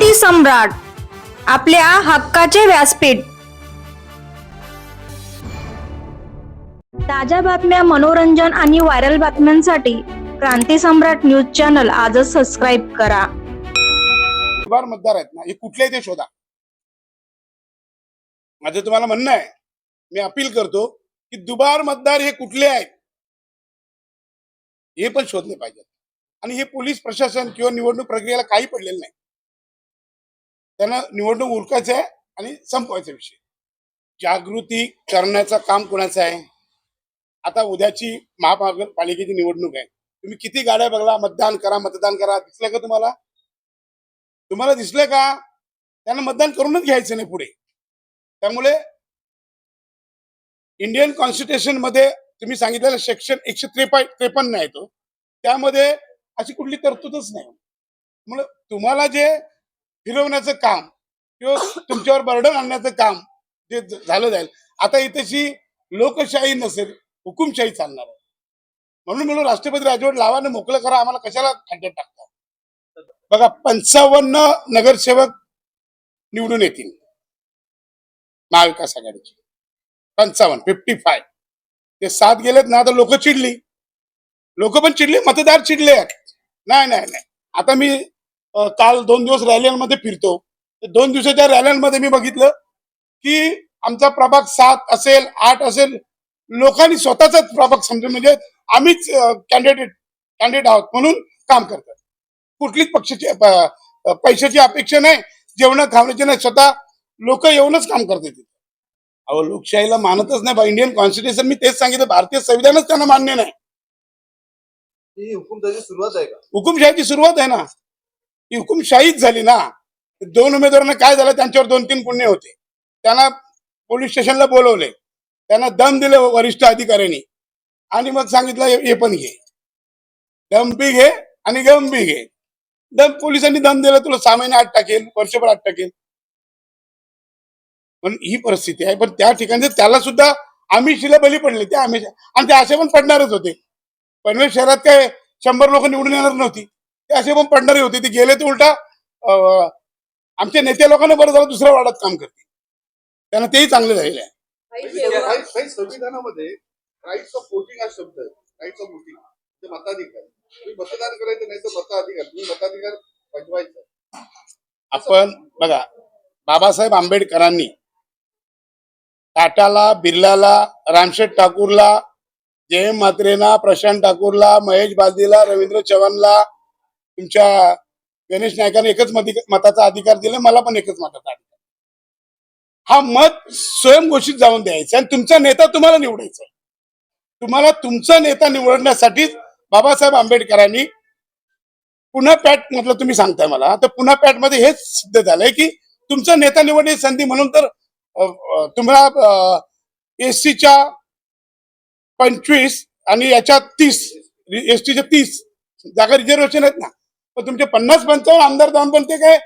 क्रांती सम्राट आपल्या हक्काचे व्यासपीठ. ताज्या बातम्या मनोरंजन आणि व्हायरल बातम्यांसाठी क्रांती सम्राट न्यूज चॅनल आजच सबस्क्राईब करा. दुबार मतदार आहेत ना हे कुठले ते शोधा. माझं तुम्हाला म्हणणं आहे मी अपील करतो की दुबार मतदार हे कुठले आहेत हे पण शोधले पाहिजेत. आणि हे पोलीस प्रशासन किंवा निवडणूक प्रक्रियेला काही पडलेलं नाही. त्यांना निवडणूक उरकायचं आहे आणि संपवायचा विषय. जागृती करण्याचं काम कोणाचं आहे? आता उद्याची महापालिकेची निवडणूक आहे. तुम्ही किती गाड्या बघला? मतदान करा मतदान करा. दिसलं का तुम्हाला? तुम्हाला दिसलं का? त्यांना मतदान करूनच घ्यायचं नाही पुढे. त्यामुळे इंडियन कॉन्स्टिट्युशनमध्ये तुम्ही सांगितलेलं सेक्शन एकशे त्रेपा त्रेपन्न आहे तो. त्यामध्ये अशी कुठली तरतूदच नाही. त्यामुळे तुम्हाला जे फिरवण्याचं काम किंवा तुमच्यावर बर्डन आणण्याचं काम जे झालं जाईल. आता इथेशी लोकशाही नसेल हुकुमशाही चालणार आहे. म्हणून म्हणून राष्ट्रपती राजवट लावाने मोकळं करा आम्हाला कशाला खड्ड्यात टाकता? बघा पंचावन्न नगरसेवक निवडून येतील. महाविकास आघाडीचे. पंचावन्न फिफ्टी फाय ते सात गेलेत ना आता लोक चिडली. लोक पण चिडली मतदार चिडले. नाही नाही नाही. आता मी काल दोन दिवस रॅल्यांमध्ये फिरतो. दोन दिवसाच्या रॅल्यांमध्ये मी बघितलं की आमचा प्रभाग सात असेल आठ असेल लोकांनी स्वतःचाच प्रभाग समजून म्हणजे आम्हीच कॅन्डिडेट कॅन्डिडेट आहोत म्हणून काम करतात. कुठलीच पक्षाची पैशाची अपेक्षा नाही जेवण खाण्याची नाही स्वतः लोक येऊनच काम करतात तिथे. अहो लोकशाहीला मानतच नाही बा इंडियन कॉन्स्टिट्यूशन मी तेच सांगितलं भारतीय संविधानच त्यांना मान्य नाही. हुकुमशाही सुरुवात आहे का? हुकुमशाहीची सुरुवात आहे ना. ही हुकुमशाहीच झाली ना दोन उमेदवारांना काय झालं? त्यांच्यावर दोन तीन गुन्हे होते. त्यांना पोलीस स्टेशनला बोलवले. त्यांना दम दिलं वरिष्ठ अधिकाऱ्यांनी. आणि मग सांगितलं हे पण घे. दम बी घे आणि गम बी घे. दम पोलिसांनी दम दिला तुला सहा महिने आठ टाकेल वर्षभर आठ टाकेल पण ही परिस्थिती आहे. पण त्या ठिकाणी त्याला सुद्धा आमिषीला बली पडले. त्या आमिष आणि ते असे पण पडणारच होते. पनवेल शहरात काय शंभर लोक निवडून येणार नव्हती. ते असे पण पडणारे होते ते गेले तर उलटा अं, आमच्या नेत्या लोकांना बरं झालं दुसऱ्या वार्डात काम करतील. त्यांना तेही चांगले झालेले आहे. काही काही संविधानामध्ये राईट्स ऑफ वोटिंग हा शब्द आहे. राईट्स ऑफ वोटिंग ते मताधिकार. तुम्ही मतदान करायचं नाही तर मताधिकार. तुम्ही मताधिकार बजवायचा आपण बघा बाबासाहेब आंबेडकरांनी टाटाला बिर्लाला रामशेठ ठाकूरला जयम म्हात्रेना प्रशांत ठाकूरला महेश बालदीला रवींद्र चव्हाणला तुमच्या गणेश नायकाने एकच मताचा अधिकार दिला मला पण एकच मताचा अधिकार हा मत स्वयंघोषित जाऊन द्यायचा आणि तुमचा नेता तुम्हाला निवडायचा तुम्हाला तुमचा नेता निवडण्यासाठीच बाबासाहेब आंबेडकरांनी पुन्हा पॅट म्हटलं तुम्ही सांगताय मला. तर पुन्हा पॅटमध्ये हेच सिद्ध झालंय की तुमचा नेता निवडण्याची संधी म्हणून तर तुम्हाला एस पंचवीस आणि याच्या तीस एस टीच्या तीस जागा रिझर्वेशन आहेत ना. पण तुमचे पन्नास पंचावन्न आमदार जाऊन पण ते काय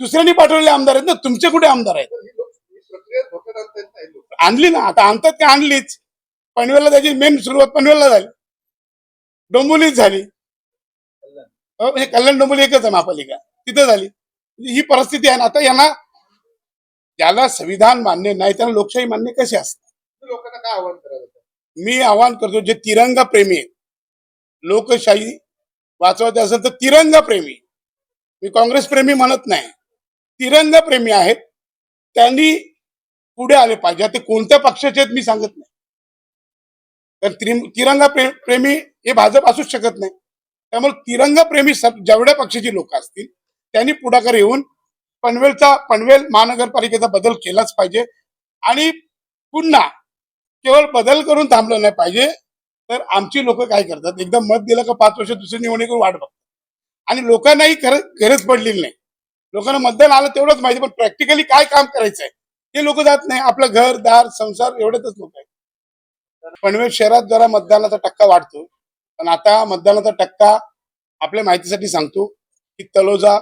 दुसऱ्यांनी पाठवलेले आमदार आहेत ना तुमचे कुठे आमदार आहेत? आणली ना आता आणतात का? आणलीच. पनवेलला त्याची मेन सुरुवात पनवेलला झाली. डोंबिवलीच झाली. हे कल्याण डोंबिवली एकच आहे महापालिका. तिथं झाली. ही परिस्थिती आहे ना आता यांना ज्याला संविधान मान्य नाही त्यांना लोकशाही मान्य कशी असते? लोकांना काय आव्हान करायचं मी आवाहन करतो जे तिरंगा प्रेमी आहेत लोकशाही वाचवायचे असेल तर तिरंगा प्रेमी. मी काँग्रेस प्रेमी म्हणत नाही. तिरंगा प्रेमी आहेत. त्यांनी पुढे आले पाहिजे. ते कोणत्या पक्षाचे आहेत मी सांगत नाही. तर तिरंगा प्रे- प्रेमी हे भाजप असूच शकत नाही. त्यामुळे तिरंगा प्रेमी जेवढ्या पक्षाची लोक असतील त्यांनी पुढाकार येऊन पनवेलचा पनवेल महानगरपालिकेचा बदल केलाच पाहिजे. आणि पुन्हा केवळ बदल करून थांबलं नाही पाहिजे. तर आमची लोक काय करतात? एकदम मत दिलं का पाच वर्ष दुसरी निवडणूक वाट बघतात. आणि लोकांनाही खरं गरज पडलेली नाही. लोकांना मतदान आलं तेवढंच माहिती पण प्रॅक्टिकली काय काम करायचंय? ते लोक जात नाही. आपलं घर दार संसार एवढ्यातच लोक आहेत. पनवेल शहरात जरा मतदानाचा टक्का वाढतो. पण आता मतदानाचा टक्का आपल्या माहितीसाठी सांगतो की तलोजा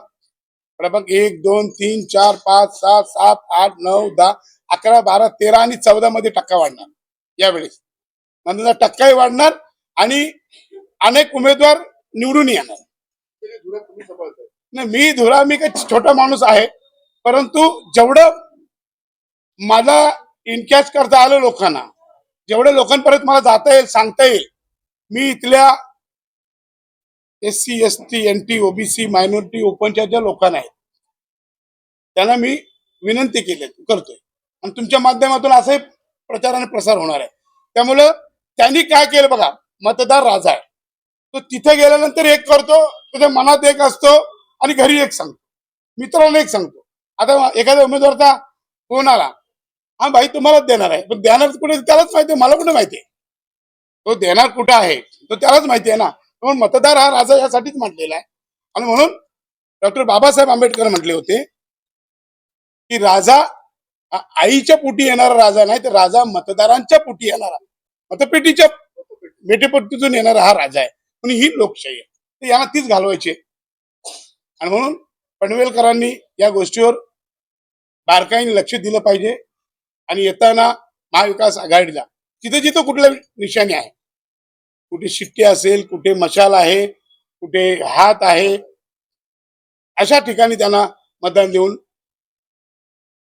प्रभाग एक दोन तीन चार पाच सात सात आठ नऊ दहा अकरा बारा तेरा आणि चौदा मध्ये टक्का वाढणार. यावेळेस. मतदानाचा टक्काही वाढणार आणि अनेक उमेदवार निवडून येणार. नाही मी धुरा मी काही छोटा माणूस आहे परंतु जेवढं मला इनकॅच करता आलं लोकांना जेवढे लोकांपर्यंत मला जाता येईल सांगता येईल मी इथल्या S C S T N T OBC minority ओपनच्या ज्या लोकांना आहेत त्यांना मी विनंती केली करतोय. आणि तुमच्या माध्यमातून असाही प्रचार आणि प्रसार होणार आहे. त्यामुळं त्यांनी काय केलं बघा मतदार राजा आहे. तो तिथे गेल्यानंतर एक करतो त्याच्या मनात एक असतो आणि घरी एक सांगतो. मित्रांना एक सांगतो. आता एखाद्या उमेदवारचा फोन आला हा भाई तुम्हालाच देणार आहे. पण देणार कुठे त्यालाच माहिती मला कुठे माहिती आहे? तो देणार कुठं आहे तो त्यालाच माहिती आहे ना. म्हणून मतदार हा राजा यासाठीच म्हटलेला आहे. आणि म्हणून डॉक्टर बाबासाहेब आंबेडकर म्हटले होते की राजा आईच्या पोटी येणारा राजा नाही तर राजा मतदारांच्या पोटी येणारा मतपेटीच्या मेटेपट्टीतून येणारा हा राजा आहे. म्हणून ही लोकशाही आहे. तर यांना तीच घालवायची आहे. आणि म्हणून पनवेलकरांनी या गोष्टीवर बारकाईने लक्ष दिलं पाहिजे. आणि येताना महाविकास आघाडीला जिथे जिथं कुठल्या निशाणी आहे कुठे शिट्टी असेल कुठे मशाल आहे कुठे हात आहे अशा ठिकाणी त्यांना मतदान देऊन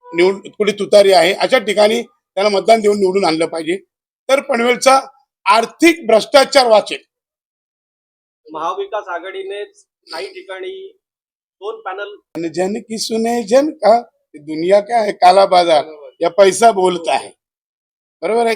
निवडून कुठे तुतारी आहे अशा ठिकाणी त्यांना मतदान देऊन निवडून आणलं पाहिजे. तर पनवेलचा आर्थिक भ्रष्टाचार वाचेल. महाविकास आघाडीने काही ठिकाणी दोन पॅनल जन की सुने जन का दुनिया क्या है काला बाजार या पैसा बोलता है बरोबर आहे?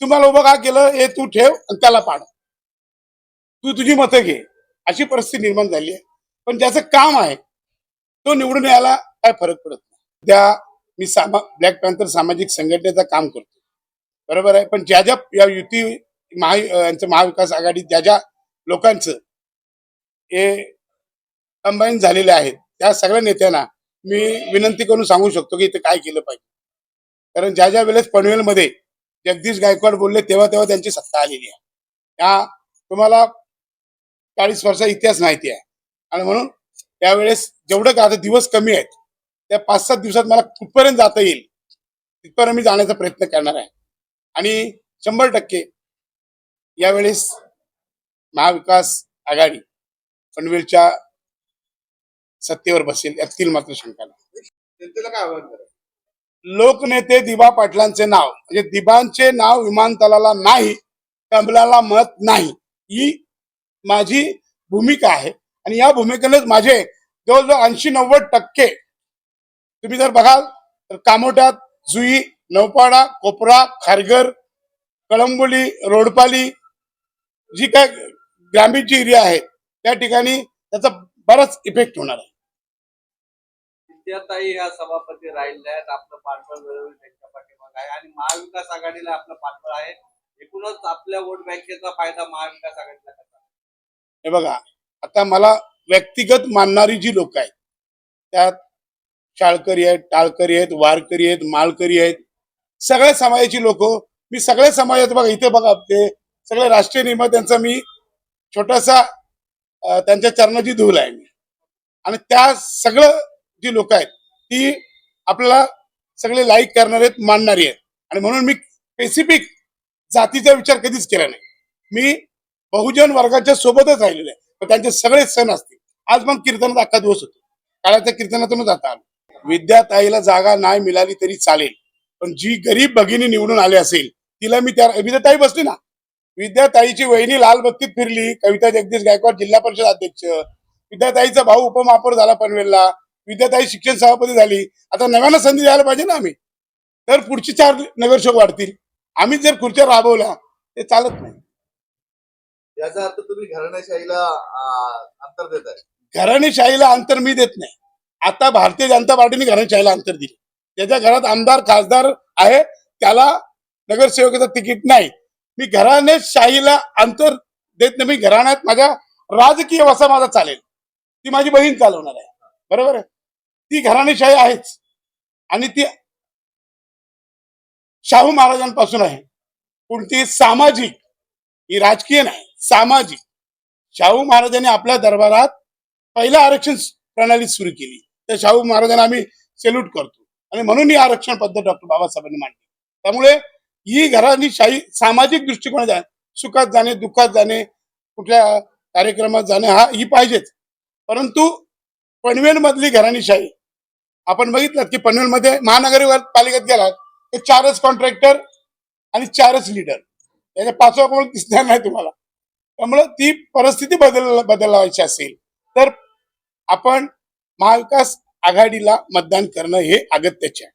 तुम्हाला उभं का केलं? हे तू ठेव आणि त्याला पाड. तू तुझी मतं घे. अशी परिस्थिती निर्माण झाली आहे. पण ज्याचं काम आहे तो निवडून यायला काय फरक पडत नाही. त्या मी सामा ब्लॅक पॅन्थर सामाजिक संघटनेचं काम करतो. बरोबर आहे. पण ज्या ज्या या युती महा यांचं महाविकास आघाडी ज्या ज्या लोकांचं हे कंबाईन झालेले आहेत त्या सगळ्या नेत्यांना मी विनंती करून सांगू शकतो की इथे काय केलं पाहिजे. कारण ज्या ज्या वेळेस पनवेलमध्ये जगदीश गायकवाड बोलले तेव्हा तेव्हा त्यांची सत्ता आलेली आहे. त्या तुम्हाला चाळीस वर्षा इतिहास माहिती आहे. आणि म्हणून त्यावेळेस जेवढं का आता दिवस कमी आहेत त्या पाच सात दिवसात मला कुठपर्यंत जाता येईल तिथपर्यंत मी जाण्याचा प्रयत्न करणार आहे. आणि शंभर टक्के यावेळेस महाविकास आघाडी पनवेलच्या सत्तेवर बसेल यातील मात्र शंका नाही. जनतेला काय आव्हान करा लोकनेते दिबा पाटलांचे नाव म्हणजे दिबांचे नाव विमानतळाला नाही कमलाला मत नाही ही माझी भूमिका आहे. आणि या भूमिकेनेच माझे जवळजवळ ऐंशी नव्वद टक्के तुम्ही जर बघाल तर कामोट्यात जुई नौपाडा कोपरा खारघर कळंबोली रोडपाली जी काय ग्रामीणची एरिया आहे त्या ठिकाणी त्याचा बराच इफेक्ट होणार आहे. विद्याताई ह्या सभापती राहिल्या आहेत आपलं पाठबळ मिळवून त्यांच्या पाठीमागे आहे. आणि महाविकास आघाडीला आपलं पाठबळ आहे. एकूणच आपल्या वोट बँकेचा फायदा महाविकास आघाडीला कसा? हे बघा आता मला व्यक्तिगत मानणारी जी लोक आहेत त्यात शाळकरी आहेत टाळकरी आहेत वारकरी आहेत माळकरी आहेत सगळ्या समाजाची लोक मी सगळ्या समाजात बघा इथे बघा ते सगळे राष्ट्रीय निर्मात्यांचा मी छोटासा त्यांच्या चरणाची धूल आहे मी. आणि त्या सगळं जी लोक आहेत ती आपल्याला सगळे लाईक करणारे आहेत मानणारी आहेत. आणि म्हणून मी स्पेसिफिक जातीचा विचार कधीच केला नाही. मी बहुजन वर्गाच्या सोबतच राहिलेले आहे. त्यांचे सगळे सण असतील. आज मग कीर्तनात अख्खा दिवस होतो. काळाच्या कीर्तनातूनच आता आलो. विद्याताईला जागा नाही मिळाली तरी चालेल. पण जी गरीब भगिनी निवडून आली असेल तिला मी त्या विद्याताई बसली ना. विद्याताईची वहिनी लालबत्तीत फिरली कविता जगदीश गायकवाड जिल्हा परिषद अध्यक्ष विद्याताईचा भाऊ उपमहापौर झाला पनवेलला विद्याताई शिक्षण सभापती झाली. आता नव्यानं संधी द्यायला पाहिजे ना आम्ही. तर पुढची चार नगरसेवक वाढतील. आम्ही जर खुर्च्या राबवल्या ते चालत नाही. याचा अर्थ तुम्ही घराण्याशाहीला अं, अंतर देत आहे घराणेशाहीला अंतर मी देत नाही. आता भारतीय जनता पार्टीने घराणेशाहीला अंतर दिले. त्याच्या घरात आमदार खासदार आहे त्याला नगरसेवकाचं तिकीट नाही. मी घराणेशाहीला अंतर देत नाही मी घराण्यात माझ्या राजकीय वसा माझा चालेल. ती माझी बहीण चालवणार आहे. बरोबर आहे? ती घराणेशाही आहेच. आणि ती शाहू महाराजांपासून आहे. कोणती सामाजिक ही राजकीय नाही सामाजिक. शाहू महाराजांनी आपल्या दरबारात पहिलं आरक्षण प्रणाली सुरू केली. त्या शाहू महाराजांना आम्ही सेल्यूट करतो. आणि म्हणून ही आरक्षण पद्धत डॉक्टर बाबासाहेबांनी मांडली. त्यामुळे ही घराणी शाही सामाजिक दृष्टिकोन आहे सुखात जाणे दुःखात जाणे कुठल्या कार्यक्रमात जाणे हा ही पाहिजेच. परंतु पनवेलमधली घराणीशाही आपण बघितलं की पनवेल मध्ये महानगरपालिकेत गेलात तर चारच कॉन्ट्रॅक्टर आणि चारच लीडर याच्या पाचवा कोण दिसणार नाही तुम्हाला. त्यामुळे ती परिस्थिती बदल बदलावायची असेल. तर आपण महाविकास आघाडीला मतदान करणं हे अगत्याचे आहे.